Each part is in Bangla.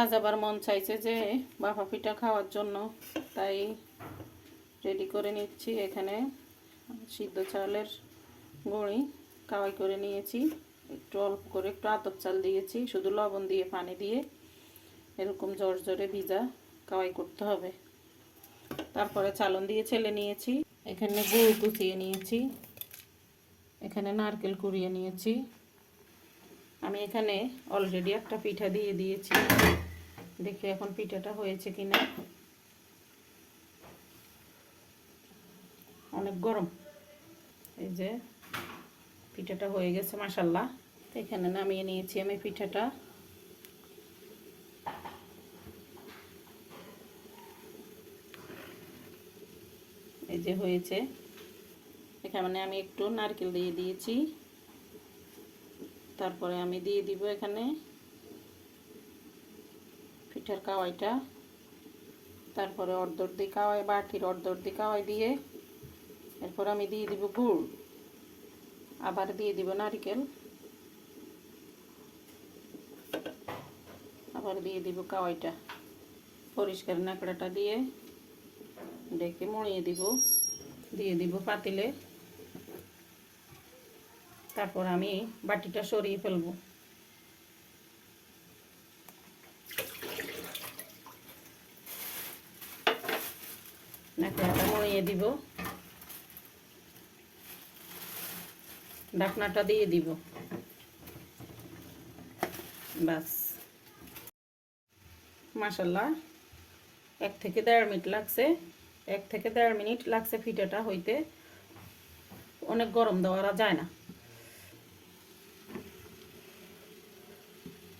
আজ আবার মন চাইছে যে বাফা পিঠা খাওয়ার জন্য, তাই রেডি করে নিচ্ছি এখানে সিদ্ধ চালের গুঁড়ি। কাওয়াই করে নিয়েছি, একটু অল্প করে একটু আতপ চাল দিয়েছি, শুধু লবণ দিয়ে, পানি দিয়ে। এরকম জোর জোরে ভিজা কাওয়াই করতে হবে। তারপরে চালন দিয়ে ছেলে নিয়েছি, এখানে গুড় কুচিয়ে নিয়েছি, এখানে নারকেল কুড়িয়ে নিয়েছি। আমি এখানে অলরেডি একটা পিঠা দিয়ে দিয়েছি। দেখি এখন পিঠাটা হয়েছে কিনা। অনেক গরম। এই যে পিঠাটা হয়ে গেছে মাসাল্লাহ এখানে নামিয়ে নিয়েছি আমি পিঠাটা। এই যে হয়েছে। এখানে আমি একটু নারকেল দিয়ে দিয়েছি। তারপরে আমি দিয়ে দিব এখানে পিঠার কাওয়াইটা। তারপরে অর্ধর দিয়ে কাওয়াই, বাটির অর্ধর দিয়ে কাওয়াই দিয়ে এরপর আমি দিয়ে দিব গুড়। আবার দিয়ে দিব নারিকেল। আবার দিয়ে দিব কাওয়াইটা। পরিষ্কার নাকড়াটা দিয়ে ডেকে মড়িয়ে দিব। দিয়ে দিব পাতিলে। তারপর আমি বাটিটা সরিয়ে ফেলব। মরিয়ে দিব। ঢাকনাটা দিয়ে দিব। বাস মাসাল্লাহ এক থেকে দেড় মিনিট লাগছে। এক থেকে দেড় মিনিট লাগছে ফিটাটা হইতে। অনেক গরম দেওয়া যায় না।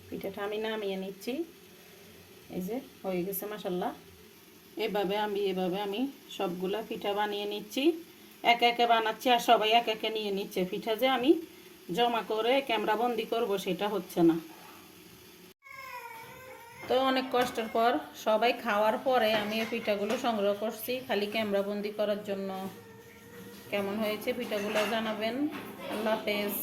পিঠাটা আমি নামিয়ে নিচ্ছি। এই যে, হয়ে গেছে মাসাল্লাহ এভাবে আমি এভাবে আমি সবগুলা পিঠা বানিয়ে নিচ্ছি। একে একে বানাচ্ছি আর সবাই এক একে নিয়ে নিচ্ছে। পিঠা যে আমি জমা করে ক্যামেরা বন্দি করব, সেটা হচ্ছে না। তো অনেক কষ্টের পর সবাই খাওয়ার পরে আমি এই পিঠাগুলো সংগ্রহ করছি, খালি ক্যামেরা বন্দি করার জন্য। কেমন হয়েছে পিঠাগুলো জানাবেন। আল্লাহ হাফেজ।